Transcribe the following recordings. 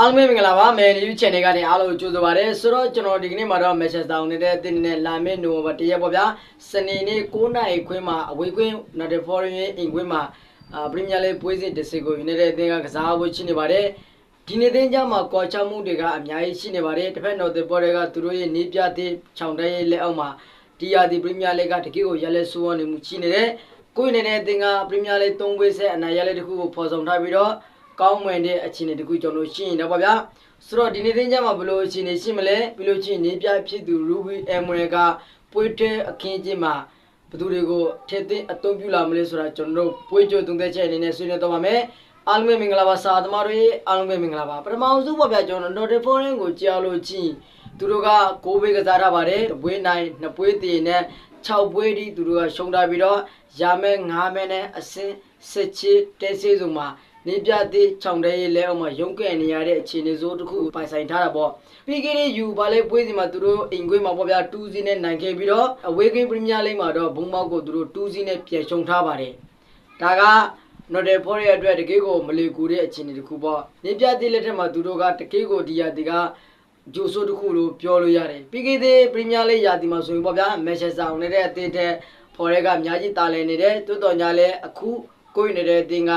အားလုံးပဲမင်္ဂလာပါမယ်နေယူ channel ကနေအားလုံးကိုကြိုဆိုပါရစေဆိုတော့ကျွန်တော်ဒီကနေ့မှာတော့ message တောင်းနေတဲ့တင်းနဲ့လာမယ့်နိုဝင်ဘာ၁ရက်ပေါ့ဗျာစနေနေ့9နာရီခွင်းမှာအဝေးခွင်း Northern Foreign ရဲ့အိမ်ခွင်းမှာအာ Premier League ပွဲစဉ်တစ်စီကိုယူနေတဲ့အသင်းကကစားဖို့ရှိနေပါတယ်ဒီနေ့တင်းကြမှာကော်ချမှုတွေကအများကြီးရှိနေပါတယ်တစ်ဖက် Northern Foreign ကသူတို့ရဲ့နေပြတဲ့ခြောင်တိုင်းရဲ့လက်အောက်မှာဒီယာဒီ Premier League ကတကယ့်ကိုရလက်ဆိုးနေမှုရှိနေတယ်ကိုယ်နေတဲ့အသင်းက Premier League 3ပွဲဆက်အနိုင်ရလက်တစ်ခုကိုဖော်ဆောင်ထားပြီးတော့ ကောင်းမွန်တဲ့အခြေအနေတခုကျွန်တော်ရှင်းရင်တော့ပါဗျာဆိုတော့ဒီနေ့သင်ကြားမှာဘယ်လိုအခြေအနေရှိမလဲပြီးလို့ချင်းနေပြဖြစ်သူ Ruby Emerald ကပွေးတဲ့အခင်းချင်းမှာဘယ်သူတွေကိုထည့်သွင်းအသုံးပြုလာမလဲဆိုတာကျွန်တော်တို့ပွေးကြုံသုံးသက်ချက်အနေနဲ့ဆွေးနွေးတော့ပါမယ်အားလုံးပဲမင်္ဂလာပါစာသမားတွေအားလုံးပဲမင်္ဂလာပါပထမဆုံးပေါ့ဗျာကျွန်တော် notification ကိုကြားလို့ချင်းသူတို့ကကိုးဘေးကစားထားပါတယ်တပွဲနိုင်နှစ်ပွဲတည်နဲ့6ပွဲဒီသူတို့ကရှုံးထားပြီးတော့ရမဲ9မဲနဲ့အစင်းစစ်ချစ်တဲဆေးစုံမှာ နေပြသေးခြောင်တဲရဲ့လဲအောင်မှာရုံးကဲနေရတဲ့အခြေအနေစိုးတစ်ခုပိုင်ဆိုင်ထားတာပေါ့ပြီးခဲ့တဲ့ယူဘာလဲပွဲစီမှာသူတို့အိမ်ခွေးမှာပေါ့ဗျာ2စီးနဲ့နိုင်ခဲ့ပြီးတော့အဝေးကိန်းပရီးမီးယားလိမှာတော့ဘုံမောက်ကိုသူတို့2စီးနဲ့ပြန်ရှုံထားပါတယ်ဒါကနော်တယ်ဖော်ရဲ့အတွက်တကယ်ကိုမလီကူတဲ့အခြေအနေတစ်ခုပေါ့နေပြသေးလက်ထက်မှာသူတို့ကတကယ်ကိုဒီယာဒီကဂျိုဆိုတစ်ခုလို့ပြောလို့ရတယ်ပြီးခဲ့တဲ့ပရီးမီးယားလိရာဒီမှာဆိုရင်ပေါ့ဗျာမန်ချက်စတာယူနိုက်တက်အသင်းတဲ့ဖော်ရဲကအများကြီးတာလည်နေတယ်တိုးတော်ညာလဲအခုကိုယ်နေတဲ့အသင်းက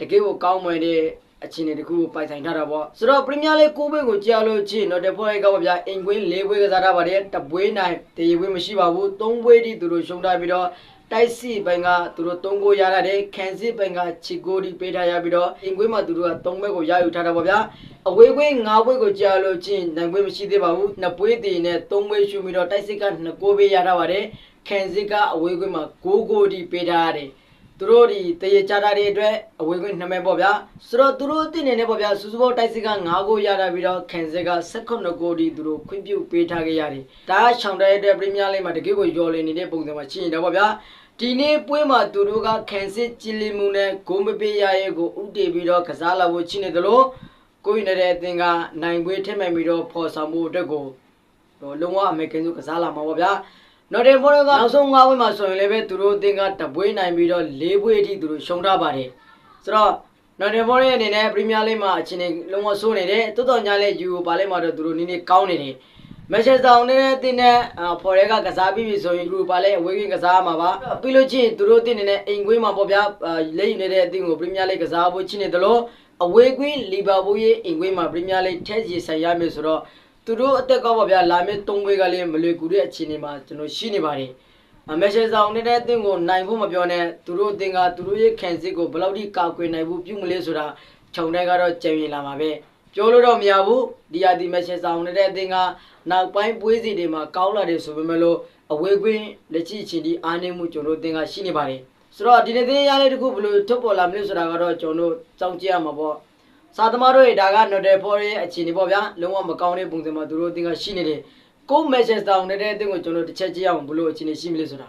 တကယ်ကိုကောင်းမွန်တဲ့အခြေအနေတစ်ခုကိုပိုင်ဆိုင်ထားတာပေါ့ဆိုတော့ပရီးမီးယားလိဂ်9ပွဲကိုကြားလို့ချင်းတော့တပွဲကပေါ့ဗျာအင်ကွင်း၄ပွဲကစားထားပါတယ်တပွဲနိုင်တရေပွဲမရှိပါဘူး၃ပွဲဒီသူတို့ရှုံးထားပြီးတော့တိုက်စီဘင်ကသူတို့၃ဂိုးရလာတယ်ကန်စီဘင်ကချီဂိုးဒီပေးထားရပြီးတော့အင်ကွင်းမှာသူတို့က၃ပွဲကိုရယူထားတာပေါ့ဗျာအဝေးကွင်း၅ပွဲကိုကြားလို့ချင်းနိုင်ပွဲမရှိသေးပါဘူးနှစ်ပွဲတည်နဲ့၃ပွဲရှုပြီးတော့တိုက်စစ်က2ဂိုးပေးရထားပါတယ်ကန်စီကအဝေးကွင်းမှာ9ဂိုးဒီပေးထားရတယ် သူတို့ဒီတရေချတာတွေအတွက်အဝေးခွင့်နှမဲပေါ့ဗျာဆိုတော့သူတို့အစ်နေနေပေါ့ဗျာစူစူဘောတိုက်စစ်က9ဂိုးရတာပြီးတော့ခင်စစ်က16ဂိုးဒီသူတို့ခွင့်ပြုပေးထားခဲ့ရတယ်ဒါကချောင်တဲ့အတွက်ပရီးမီးယားလိမှာတကယ်ကိုယော်လင်နေတဲ့ပုံစံမှာရှိနေတာပေါ့ဗျာဒီနေ့ပွဲမှာသူတို့ကခင်စစ်ကြည်လီမှုနဲ့ဂိုးမပေးရရဲ့ကိုဥတည်ပြီးတော့ကစားလာဖို့ရှိနေသလိုကိုယ်နေတဲ့အသင်ကနိုင်ပွဲထက်မှန်ပြီးတော့ဖော်ဆောင်မှုအတွက်ကိုတော့လုံးဝအမေကန်စုကစားလာမှာပေါ့ဗျာ နော်တယ်ဖော်ရကနောက်ဆုံး၅ဝင်းမှာဆိုရင်လည်းပဲသူတို့အသင်းကတပွဲနိုင်ပြီးတော့၄ပွဲအထိသူတို့ရှုံးထားပါတယ်ဆိုတော့နော်တယ်ဖော်ရရဲ့အနေနဲ့ပရီးမီးယားလိမှာအချင်းချင်းလုံးဝဆိုးနေတယ်တိုးတော်ညာလဲယူပါလိမ့်မှာတော့သူတို့နည်းနည်းကောင်းနေတယ်မန်ချက်စတာယူနိုက်တက်အသင်းနဲ့ဖော်ရကကစားပြီးပြီဆိုရင်ယူပါလဲအဝေးကင်းကစားမှာပါပြီးလို့ချင်းသူတို့အသင်းနေနဲ့အိမ်ကွင်းမှာပေါ့ဗျာလက်ယူနေတဲ့အသင်းကိုပရီးမီးယားလိကစားဖို့ချင်းနေတယ်လို့အဝေးကွင်းလီဗာပူးရဲ့အိမ်ကွင်းမှာပရီးမီးယားလိထက်စီဆိုင်ရမယ်ဆိုတော့ သူတို့အသက်ကပေါ့ဗျာလာမယ့်၃ပွဲကလည်းမလွယ်ကူတဲ့အခြေအနေမှာကျွန်တော်ရှိနေပါတယ်အမေရှေဆောင်နေတဲ့အသင်းကိုနိုင်ဖို့မပြောနဲ့သူတို့အသင်းကသူတို့ရဲ့ခံစစ်ကိုဘယ်လောက်ထိကာကွယ်နိုင်ဖို့ပြုမလဲဆိုတာခြုံတဲ့ကတော့ကြံရင်လာမှာပဲပြောလို့တော့မရဘူးဒီဟာဒီမေရှေဆောင်နေတဲ့အသင်းကနောက်ပိုင်းပွဲစီတွေမှာကောင်းလာတယ်ဆိုပေမဲ့လို့အဝေးကွင်းလက်ချီချင်းဒီအားနည်းမှုကျွန်တော်တို့အသင်းကရှိနေပါတယ်ဆိုတော့ဒီနေ့သင်းရတဲ့တခုဘယ်လိုထုတ်ပေါ်လာမလဲဆိုတာကတော့ကျွန်တော်တို့စောင့်ကြည့်ရမှာပေါ့ စာသမားတို့ရဲ့ဒါက note for ရဲ့အခြေအနေပေါ့ဗျာလုံးဝမကောင်းတဲ့ပုံစံမှာသူတို့အသင်းကရှိနေတယ်ကိုမက်ဆေ့တောင်းနေတဲ့အသင်းကိုကျွန်တော်တစ်ချက်ကြည့်အောင်ဘလို့အခြေအနေရှိမလဲဆိုတာ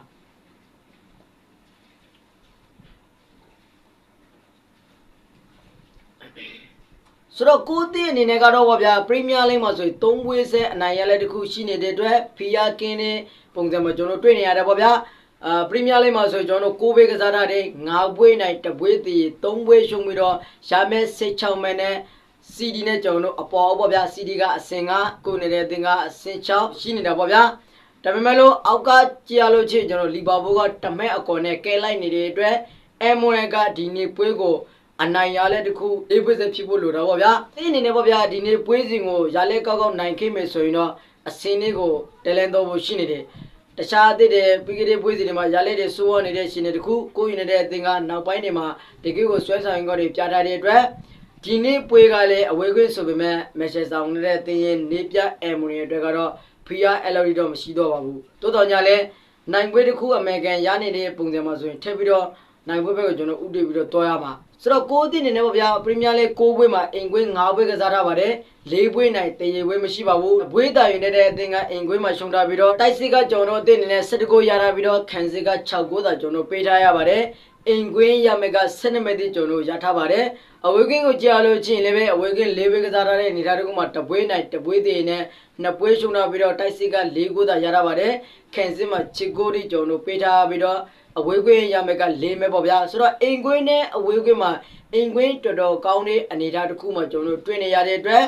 ဆိုတော့ကိုအသင်းအနေနဲ့ကတော့ဗောဗျာပရီးမီးယားလိမှာဆိုရင်၃ပွဲဆက်အနိုင်ရလဲတစ်ခုရှိနေတဲ့အတွက်ဖီယာကင်းတဲ့ပုံစံမှာကျွန်တော်တွေ့နေရတယ်ဗောဗျာ အာပရီးမီးယားလိမှာဆိုရင်ကျွန်တော်တို့၉ပွဲကစားထားတယ်၅ပွဲနိုင်၁ပွဲတည်၃ပွဲရှုံးပြီးတော့ရမဲ16မဲနဲ့ CD နဲ့ကျွန်တော်တို့အပေါ်ပေါ့ဗျာ CD ကအစင်ကကိုနေတဲ့အတင်ကအစင်6ရှိနေတာပေါ့ဗျာဒါပေမဲ့လို့အောက်ကကြည့်ရလို့ချင်းကျွန်တော်လီဗာပူးကတမက်အကော်နဲ့ကဲလိုက်နေတဲ့အတွက်အမ်မွေကဒီနေ့ပွဲကိုအနိုင်ရလဲတခုအေးပွဲစဖြစ်ဖို့လိုတာပေါ့ဗျာအဲ့ဒီအနေနဲ့ပေါ့ဗျာဒီနေ့ပွဲစဉ်ကိုရလဲကောက်ကောက်နိုင်ခဲ့မယ်ဆိုရင်တော့အစင်လေးကိုတဲလန်တော့ဖို့ရှိနေတယ် တခြားအသစ်တွေပြီးခဲ့တဲ့ပွဲစဉ်တွေမှာရလဲတဲ့စိုးရနေတဲ့ရှင်တွေတခုကိုယူနေတဲ့အသင်ကနောက်ပိုင်းတွေမှာတကယ်ကိုဆွဲဆောင်ရင်ကောတွေပြထားတဲ့အတွက်ဒီနေ့ပွဲကလည်းအဝေးခွင့်ဆိုပေမဲ့မက်ရှယ်ဆောင်နေတဲ့တင်းရင်နေပြအမ်မရီအတွက်ကတော့ဖီယာအယ်လိုရီတော့မရှိတော့ပါဘူးတိုးတော်ညာလည်းနိုင်ပွဲတစ်ခုအမေရိကန်ရနေတဲ့ပုံစံမှာဆိုရင်ထပ်ပြီးတော့ နိုင်ပွဲဘက်ကိုကျွန်တော်ဥတည်ပြီးတော့တွားရမှာဆိုတော့ကိုးအသင်းနေနဲ့ပေါ့ဗျာပရီးမီးယားလိ6ပွဲမှာအိမ်ကွင်း9ပွဲကစားထားပါတယ်၄ပွဲနိုင်တရေပွဲမရှိပါဘူးဘွေးတာရင်နဲ့တဲ့အသင်းကအိမ်ကွင်းမှာရှုံးထားပြီးတော့တိုက်စစ်ကကျွန်တော်အသင်းနေနဲ့7ဂိုးရထားပြီးတော့ခံစစ်က6ဂိုးသာကျွန်တော်ပေးထားရပါတယ် အိမ်ကွင်းရမယ်က12မိနစ်ကျွန်တော်ရထားပါတယ်အဝေးကင်းကိုကြာလို့ချင်းလည်းပဲအဝေးကင်း၄ဘွေးကစားထားတဲ့အနေထားတစ်ခုမှာတပွေးနိုင်တပွေးသေးနဲ့နှစ်ပွေးရှုံထားပြီးတော့တိုက်စစ်က၄ကိုသာရထားပါတယ်ခင်စစ်မှာချစ်ကိုဒီကျွန်တော်ပေးထားပြီးတော့အဝေးကွင်းရမယ်က၄မဲပေါ့ဗျာဆိုတော့အိမ်ကွင်းနဲ့အဝေးကွင်းမှာအိမ်ကွင်းတော်တော်ကောင်းတဲ့အနေထားတစ်ခုမှာကျွန်တော်တွေ့နေရတဲ့အတွက်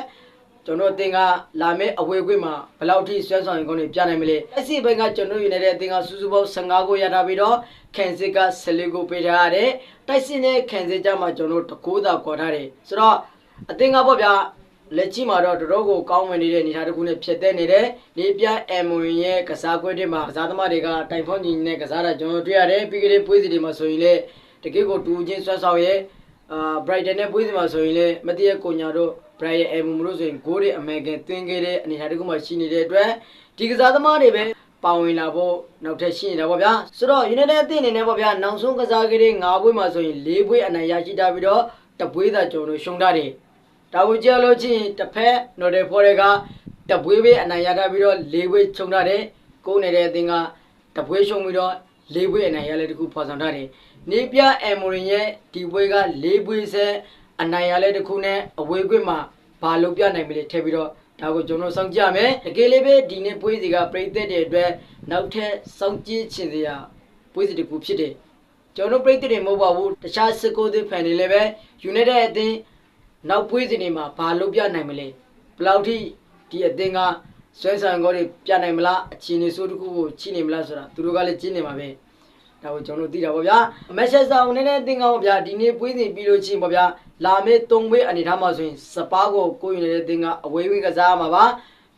ကျွန်တော်အသင်ကလာမယ့်အဝေးခွေးမှာဘယ်လောက်ထိဆွဲဆောင်ရင်ကောင်းနေပြနိုင်မလဲအစီဘက်ကကျွန်တော်ယူနေတဲ့အသင်ကစူးစူးပေါင်း15ကိုရထားပြီးတော့ ခင်စစ်က14ကိုပေးထားရတယ်တိုက်စစ်နဲ့ခင်စစ်ကြမှာကျွန်တော်တကိုးသာခေါ်ထားတယ်ဆိုတော့အသင်ကပေါ့ဗျာလက်ချီမှာတော့တော်တော်ကိုကောင်းဝင်နေတဲ့အနေအထားတစ်ခုနဲ့ဖြစ်တဲ့နေတဲ့နေပြအမ်ဝင်ရဲ့ကစားကွက်တွေမှာကစားသမားတွေကတိုင်ဖုန်းညီနဲ့ကစားတာကျွန်တော်တွေ့ရတယ်ပြီးကြတဲ့ပွဲစီတွေမှာဆိုရင်လေတကယ့်ကိုတူချင်းဆွဲဆောင်ရဲ့အာ Brighton နဲ့ပွဲစီမှာဆိုရင်လေမတိရကိုညာတို့ Brian M မလို့ဆိုရင်ဂိုးတွေအမေကန်သွင်းခဲ့တဲ့အနေအထားတစ်ခုမှရှိနေတဲ့အတွက်ဒီကစားသမားတွေပဲ ပါဝင်လာဖို့နောက်ထပ်ရှိနေတာပေါ့ဗျာဆိုတော့ United အသင်းအနေနဲ့ပေါ့ဗျာနောက်ဆုံးကစားခဲ့တဲ့၅ပွဲမှာဆိုရင်၄ပွဲအနိုင်ရရှိထားပြီးတော့တပွဲသာကျွန်တော်တို့ရှုံးထားတယ်ဒါကိုကြည့်လို့ချင်းတစ်ဖက် Northern Forest ကတပွဲပဲအနိုင်ရထားပြီးတော့၄ပွဲရှုံးထားတယ်ကိုးနေတဲ့အသင်းကတပွဲရှုံးပြီးတော့၄ပွဲအနိုင်ရလဲတခုဖော်ဆောင်ထားတယ်နေပြအမ်မိုရင်ရဲ့ဒီပွဲက၄ပွဲဆက်အနိုင်ရလဲတခုနဲ့အဝေးကွင်းမှာဘာလုပ်ပြနိုင်မလဲထည့်ပြီးတော့ ဒါကိုကျွန်တော်စောင့်ကြမယ်တကယ်လေးပဲဒီနေ့ပွဲစီကပြိသက်တဲ့အတွက်နောက်ထပ်စောင့်ကြည့်ချင်စရာပွဲစီတစ်ခုဖြစ်တယ်ကျွန်တော်ပြိသက်တွေမဟုတ်ပါဘူးတခြားစကိုသစ်ဖန်တွေလည်းပဲ United အသင်းနောက်ပွဲစီတွေမှာဘာလုပ်ပြနိုင်မလဲဘယ်လောက်ထိဒီအသင်းကဆွဲဆောင်ကောတွေပြနိုင်မလားအခြေအနေဆိုးတစ်ခုကိုချိနေမလားဆိုတာသူတို့ကလည်းကျင်းနေမှာပဲ ဒါကိုကျွန်တော်တို့သိတာပေါ့ဗျာမက်ဆက်ဆောင်နေတဲ့တင်ကောင်းပေါ့ဗျာဒီနေ့ပွေးစီပြီးလို့ချင်းပေါ့ဗျာလာမေး၃ဝေးအနေထားမှာဆိုရင်စပါးကိုကိုယူနေတဲ့တင်ကအဝေးဝေးကစားမှာပါ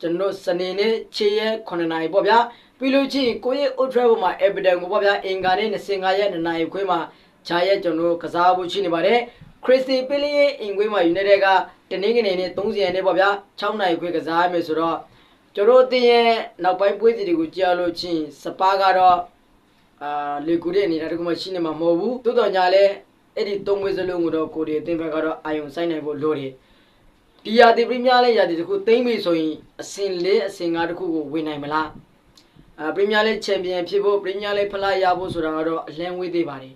ကျွန်တော်စနေနေ့ခြေရဲ9နာရီပေါ့ဗျာပြီးလို့ချင်းကိုရဲ့ Old Trafford မှာ Everton ကိုပေါ့ဗျာအင်္ဂါနေ့25ရက်2နာရီခွဲမှာခြားရဲကျွန်တော်ကစားဖို့ရှိနေပါတယ်ခရစ်စတီပီလီရဲ့အင်္ဂွေးမှာ United ကတနင်္ဂနွေနေ့30ရက်နေ့ပေါ့ဗျာ6နာရီခွဲကစားရမယ်ဆိုတော့ကျွန်တော်တင်ရဲ့နောက်ပိုင်းပွဲစီတွေကိုကြားလို့ချင်းစပါးကတော့ အာလေကူတဲ့အနေနဲ့တခုမှရှိနေမှာမဟုတ်ဘူးတိုးတော်ညာလဲအဲ့ဒီသုံးဝေးစလုံးကိုတော့ကိုဒီအသင်းဘက်ကတော့အာယုံဆိုင်နိုင်ဖို့လိုတယ်ဒီယာတီပရီးမီးယားလိယာတီတခုသိမ့်ပြီဆိုရင်အဆင့်၄အဆင့်၅တခုကိုဝင်နိုင်မလားအာပရီးမီးယားလိချန်ပီယံဖြစ်ဖို့ပရီးမီးယားလိဖလားရဖို့ဆိုတာကတော့အလင်းဝေးသေးပါတယ်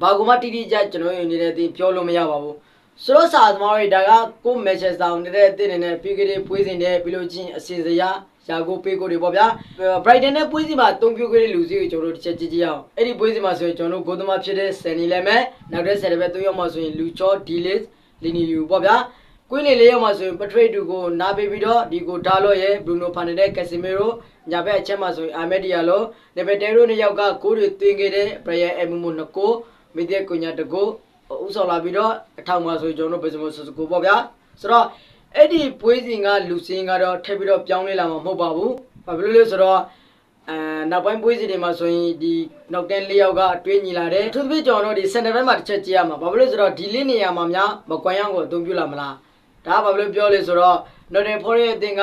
ဘာကူမှတိတိကျကျွန်တော်ယူနေတဲ့အသင်းပြောလို့မရပါဘူးဆိုတော့စာသမားတွေဒါကကိုမက်ချက်ဆောင်နေတဲ့အသင်းတွေနဲ့ပြီးကြတဲ့ပွဲစဉ်တွေပြီးလို့ချင်းအစီအစရာ ရာကိုပေးကိုတွေပေါ့ဗျာ Brighton နဲ့ပွဲစီမှာအသုံးပြုခဲ့တဲ့လူစီကိုကျွန်တော်တို့တစ်ချက်ကြည့်ကြည့်အောင်အဲ့ဒီပွဲစီမှာဆိုရင်ကျွန်တော်တို့ဂိုးသမားဖြစ်တဲ့ဆယ်နီလဲမဲ့နောက်တဲ့ဆယ်တဘက်သုံးယောက်မှဆိုရင်လူချောဒီလစ်လီနီယူပေါ့ဗျာကွင်းလေလေးယောက်မှဆိုရင်ပထရိတ်တူကိုနားပေးပြီးတော့ဒီကိုဒါလော့ရဲ့ဘရူနိုဖာနယ်နဲ့ကက်ဆီမီရိုညာဘက်အချက်မှဆိုရင်အာမက်ဒီယာလိုနေဗက်တဲရိုနှစ်ယောက်ကဂိုးတွေသွင်းခဲ့တဲ့ဘရီယန်အမ်မူနှစ်ကိုမီဒီယာကွန်ညာတကိုဥဆောင်လာပြီးတော့အထောက်မှဆိုရင်ကျွန်တော်တို့ဘယ်စမဆူကိုပေါ့ဗျာဆိုတော့ အဲ့ဒီပွဲစဉ်ကလူစင်းကတော့ထပ်ပြီးတော့ပြောင်းလဲလာမှာမဟုတ်ပါဘူး။ဘာဖြစ်လို့လဲဆိုတော့အဲနောက်ပိုင်းပွဲစဉ်တွေမှာဆိုရင်ဒီနောက်တန်းလေးယောက်ကတွေးညီလာတယ်။သူသဖြင့်ကျွန်တော်တို့ဒီစင်တာဘက်မှာတစ်ချက်ကြည့်ရမှာ။ဘာဖြစ်လို့လဲဆိုတော့ဒီလေးနေရာမှာများမကွမ်ရောင်းကိုအသုံးပြုလာမလား။ဒါကဘာဖြစ်လို့ပြောလဲဆိုတော့ Northern Forest ရဲ့အသင်းက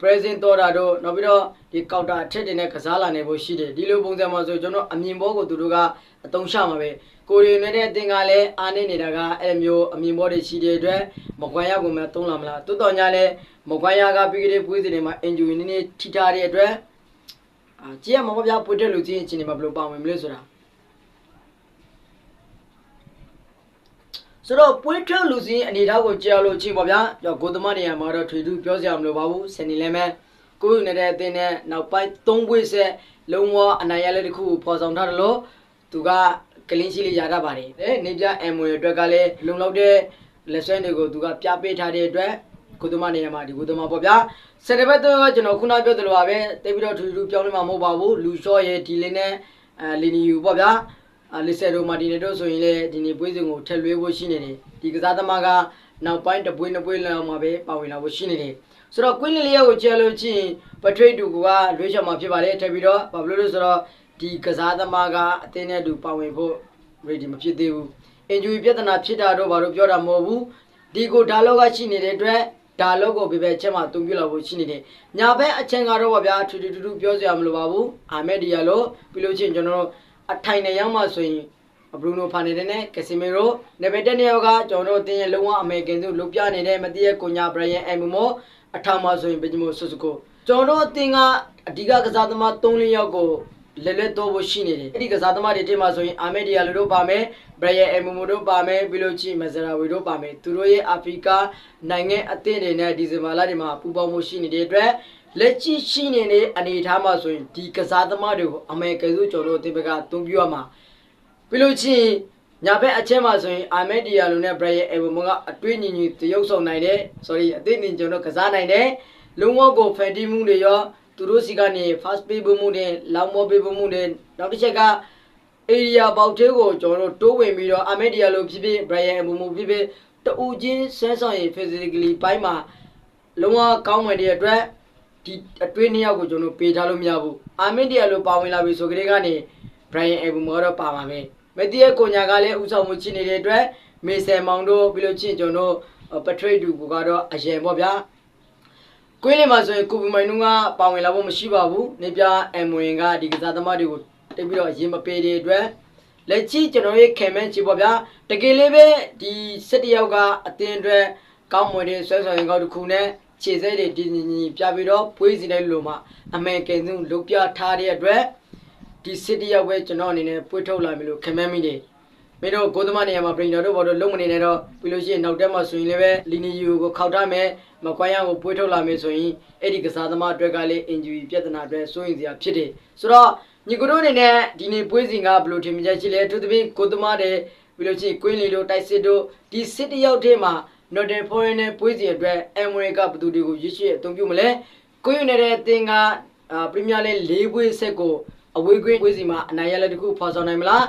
present တော်တာတို့နောက်ပြီးတော့ဒီ counter အထက်တွေနဲ့ကစားလာနိုင်ဖို့ရှိတယ်ဒီလိုပုံစံမှာဆိုကျွန်တော်အမြင်ဘောကိုသူတို့ကအတုံးချမှာပဲ ကိုရီနဲ့တဲ့အတင်ကလည်းအားနေနေတာကအဲ့လိုမျိုးအမြင်ဘောတွေရှိတဲ့အတွက်မကွမ်းရကုန်မှသုံးလာမလားတိုးတော်ညာလည်းမကွမ်းရကပြီးကြတဲ့ပွေးစင်တွေမှာ injury နည်းနည်းထိထားတဲ့အတွက်အာကြည့်ရမှာပေါ့ဗျာပွေတဲ့လူချင်းအချင်းတွေမှာဘယ်လိုပါဝင်မလဲဆိုတာဆိုတော့ပွေးထွက်လူစင်းအနေထားကိုကြားလို့ချင်းပေါ့ဗျာကြောဂိုသမနေရာမှာတော့ထွေထူးပြောစရာမလိုပါဘူးစနေလည်းမဲ့ကိုယ်ယူနေတဲ့အတင်းနဲ့နောက်ပိုင်း၃ပွေးဆက်လုံးဝအနိုင်ရလက်တစ်ခုကိုပေါ်ဆောင်ထားတယ်လို့သူက ကလင်းရှိလေးရတာပါတယ်။နေပြအမ်မွေအတွက်ကလည်းလုံလောက်တဲ့လက်ဆွဲတွေကိုသူကပြပေးထားတဲ့အတွက်ကုသမနေရာမှာဒီကုသမပေါ့ဗျာ။စက်တပတ်တော့ကျွန်တော်ခုနပြောသလိုပါပဲတိတ်ပြီးတော့ထူထူပြောင်းလဲမှာမဟုတ်ပါဘူး။လူရှော့ရဲ့ဒီလေးနဲ့အဲလီနီယူပေါ့ဗျာ။အလီဆယ်ရိုမာတီနေတို့ဆိုရင်လည်းဒီနေ့ပွဲစဉ်ကိုထက်လွှဲဖို့ရှိနေတယ်။ဒီကစားသမားကနောက်ပိုင်းတပွေးနှစ်ပွေးလောက်မှာပဲပါဝင်လာဖို့ရှိနေတယ်။ဆိုတော့ကွင်းလီလေးကိုကျဲလို့ချင်းပထရိတ်တူကလွှဲချော်မှာဖြစ်ပါတယ်ထပ်ပြီးတော့ဘာဖြစ်လို့လဲဆိုတော့ ဒီကစားသမားကအသင်းနဲ့တူပါဝင်ဖို့ ready မဖြစ်သေးဘူး injury ပြဿနာဖြစ်တာတော့ဘာလို့ပြောတာမဟုတ်ဘူးဒီကိုဒါလောကရှိနေတဲ့အတွက်ဒါလောကိုဘယ်ဘက်ချက်မှတုံပြလာဖို့ရှိနေတယ်ညာဘက်အချက်ကတော့ဗျာထူထူထူထူပြောစရာမလိုပါဘူးအာမက်ဒီယာလိုပြီးလို့ချင်းကျွန်တော်တို့အထိုင်နဲ့ရောက်မှဆိုရင်ဘရူနိုဖာနေတယ်နဲ့ကက်ဆီမီရိုနေဗက်တက်နေရောက်ကကျွန်တော်တို့အတင်းရဲ့လုံးဝအမေရိကန်သူလုပြနေတဲ့မတိရဲ့ကိုညာဘရယန်အမ်မမိုအထောင်မှဆိုရင်ဘယ်ဂျမိုဆူဆူကိုကျွန်တော်တို့အတင်းကအဓိကကစားသမား၃လယောက်ကို လက်လက်တော့ဖို့ရှိနေတယ်အဲ့ဒီကစားသမားတွေထဲမှာဆိုရင်အာမက်ဒီယာလိုတို့ပါမယ်ဘရယန်အမမိုတို့ပါမယ်ပြီးလို့ချီမဇရာဝီတို့ပါမယ်သူတို့ရဲ့အာဖရိကနိုင်ငံအသင်းတွေနဲ့ဒီဇင်ဘာလတွေမှာပူးပေါင်းမှုရှိနေတဲ့အတွက်လက်ရှိရှိနေတဲ့အနေအထားမှာဆိုရင်ဒီကစားသမားတွေကိုအမေကစုကျော်တို့အသင်းဘက်ကအသုံးပြုရမှာပြီးလို့ချင်းညာဘက်အချက်မှာဆိုရင်အာမက်ဒီယာလိုနဲ့ဘရယန်အဘမကအတွေးညီညီတရုပ်ဆောင်နိုင်တယ် sorry အသိဉာဏ်ကျွန်တော်ကစားနိုင်တယ်လုံးဝကိုဖန်တီးမှုတွေရော သူတို့စီကနေ fast pay မှုတွေလောင်းမောပေးမှုတွေနောက်တစ်ချက်က area ပေါက်သေးကိုကျွန်တော်တို့တိုးဝင်ပြီးတော့အာမက်ဒီယာလိုဖြစ်ဖြစ်ဘရယန်အဘမဖြစ်ဖြစ်တူချင်းဆန်းဆောင်ရင် physically ပိုင်းမှာလုံးဝကောင်းဝင်တဲ့အတွက်ဒီအတွင်းနှစ်ယောက်ကိုကျွန်တော်ပေးထားလို့မရဘူးအာမက်ဒီယာလိုပါဝင်လာပြီဆိုကြတဲ့ကနေ Brian Abu မောတော့ပါပါမယ်မက်တီရဲ့ကိုညာကလည်းဥဆောင်မှုချနေတဲ့အတွက်မေဆယ်မောင်တို့ပြီးလို့ချင်းကျွန်တော်ပထရိတ်ဒူကိုကတော့အရင်ပေါ့ဗျာ ကွင်းလေးမှာဆိုရင်ကိုပီမိုင်နုကပါဝင်လာဖို့မရှိပါဘူးနေပြအမ်ဝင်ကဒီကစားသမားတွေကိုတိတ်ပြီးတော့အရင်မပေးတဲ့အတွက်လက်ချီကျွန်တော်ရဲ့ခံမန်းချီပေါ့ဗျာတကယ်လေးပဲဒီစစ်တယောက်ကအတင်းအတွက်ကောင်းမွန်တဲ့ဆွဲဆောင်ရင်ကောက်တစ်ခုနဲ့ခြေစဲတွေဒီညီညီပြပြီးတော့ဖွေးစီတဲ့လူမှအမေကင်စုလုတ်ပြထားတဲ့အတွက်ဒီစစ်တယောက်ပဲကျွန်တော်အနေနဲ့ပွေးထုတ်လာပြီလို့ခင်မန်းမိတယ် မင်းတို့ဂိုးသမားနေရာမှာပရင်တော်တို့ဘော်တို့လုံမနေနဲ့တော့ပြီးလို့ရှိရင်နောက်တက်မှာဆိုရင်လည်းပဲလီနီယူကိုခောက်ထားမယ်မကွိုင်းရကိုပွေးထုတ်လာမယ်ဆိုရင်အဲ့ဒီကစားသမားအတွက်ကလည်းအင်ဂျူရီပြဿနာအတွက်စိုးရင်စရာဖြစ်တယ်ဆိုတော့ညီကိုတို့အနေနဲ့ဒီနေ့ပွေးစဉ်ကဘယ်လိုထင်မြင်ချက်ရှိလဲအထူးသဖြင့်ဂိုးသမားတွေပြီးလို့ရှိရင်ကွင်းလီတို့တိုက်စစ်တို့ဒီစစ်တယောက်ထဲမှာ Northern Foreign နဲ့ပွေးစဉ်အတွက်အမ်ဝေကဘယ်သူတွေကိုရွေးချယ်အသုံးပြုမလဲကိုယူနေတဲ့အသင်းကအာပရီးမီးယားလိ၄ပွဲဆက်ကိုအဝေးကွင်းပွဲစီမှာအနိုင်ရလက်တစ်ခုဖော်ဆောင်နိုင်မလား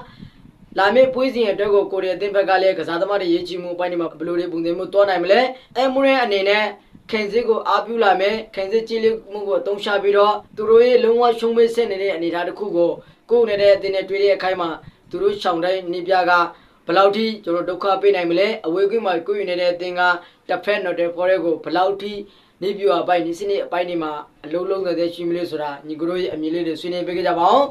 လာမယ့်ပွဲစဉ်အတွက်ကိုကိုရီးယားအသင်းဘက်ကလည်းကစားသမားတွေရေးချီမှုအပိုင်းတွေမှာဘယ်လိုတွေပုံစံမျိုးတွားနိုင်မလဲအဲမူရဲအနေနဲ့ခင်စစ်ကိုအားပြုလာမယ်ခင်စစ်ကြီးလေးမှုကိုအသုံးချပြီးတော့သူတို့ရဲ့လုံးဝရှုံးမေးဆက်နေတဲ့အနေအထားတစ်ခုကိုကိုယ်နေတဲ့အသင်းနဲ့တွေ့တဲ့အခိုက်မှာသူတို့ရှောင်တိုင်းနေပြကဘယ်လောက်ထိကျွန်တော်ဒုက္ခပေးနိုင်မလဲအဝေးကွင်းမှာကိုယ်ယူနေတဲ့အသင်းကတစ်ဖက်နော်တယ်ဖော်ရဲကိုဘယ်လောက်ထိနေပြအပိုင်းဒီစနစ်အပိုင်းတွေမှာအလုံးလုံးတဲ့ရှိမလို့ဆိုတာညီကိုတို့ရဲ့အမြင်လေးတွေဆွေးနွေးပေးကြပါအောင်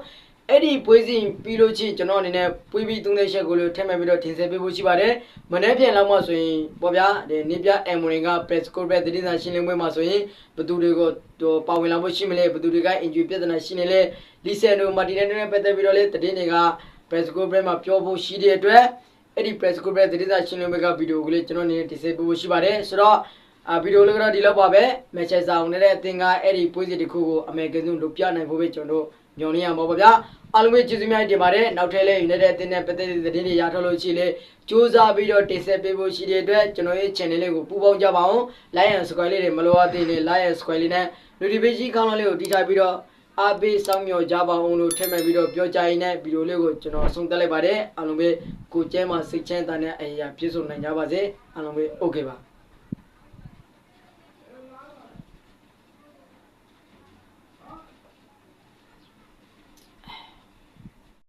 အဲ့ဒီပွေးစဉ်ပြီးလို့ချင်းကျွန်တော်အနေနဲ့ပွေးပြီးသုံးတဲ့ချက်ကိုလည်းထည့်မဲ့ပြီးတော့တင်ဆက်ပေးဖို့ရှိပါတယ်မနေ့ပြန်လောက်မှဆိုရင်ပေါ့ဗျာဒီနေပြအမ်မရင်က press code ပဲသတင်းစာရှင်းလင်းပွဲမှာဆိုရင်ဘသူတွေကိုတော့ပါဝင်လာဖို့ရှိမလဲဘသူတွေက injury ပြဿနာရှိနေလဲလီဆန်နိုမာတီနယ်နဲ့ပတ်သက်ပြီးတော့လေသတင်းတွေက press code ပဲမှာပြောဖို့ရှိတဲ့အတွက်အဲ့ဒီ press code ပဲသတင်းစာရှင်းလင်းပွဲကဗီဒီယိုကိုလည်းကျွန်တော်အနေနဲ့တင်ဆက်ပေးဖို့ရှိပါတယ်ဆိုတော့အာဗီဒီယိုလေးကတော့ဒီလောက်ပါပဲမန်ချက်စတာအောင်နဲ့အသင်ကအဲ့ဒီပွဲစီတစ်ခုကိုအမေရိကန်စုလုပ်ပြနိုင်ဖို့ပဲကျွန်တော်တို့ ညွှန်နေရမှာပေါ့ဗျာအားလုံးပဲကျေးဇူးများတင်ပါတယ်နောက်ထပ်လည်း United အသင်းနဲ့ပတ်သက်တဲ့သတင်းတွေရထုတ်လို့ရှိလေစူးစမ်းပြီးတော့တင်ဆက်ပေးဖို့ရှိတဲ့အတွက်ကျွန်တော်ရဲ့ channel လေးကိုပူးပေါင်းကြပါအောင် like and subscribe လေးတွေမလိုအပ်သေးတဲ့ like and subscribe လေးနဲ့ notification ခေါင်းလေးကိုတီးထားပြီးတော့အားပေးစောင့်မျှော်ကြပါအောင်လို့ထည့်မဲ့ပြီးတော့ပြောကြရင်းနဲ့ဗီဒီယိုလေးကိုကျွန်တော်ဆုံးသက်လိုက်ပါတယ်အားလုံးပဲကိုကျဲမှာစိတ်ချမ်းသာတဲ့အရာပြည့်စုံနိုင်ကြပါစေအားလုံးပဲ okay ပါ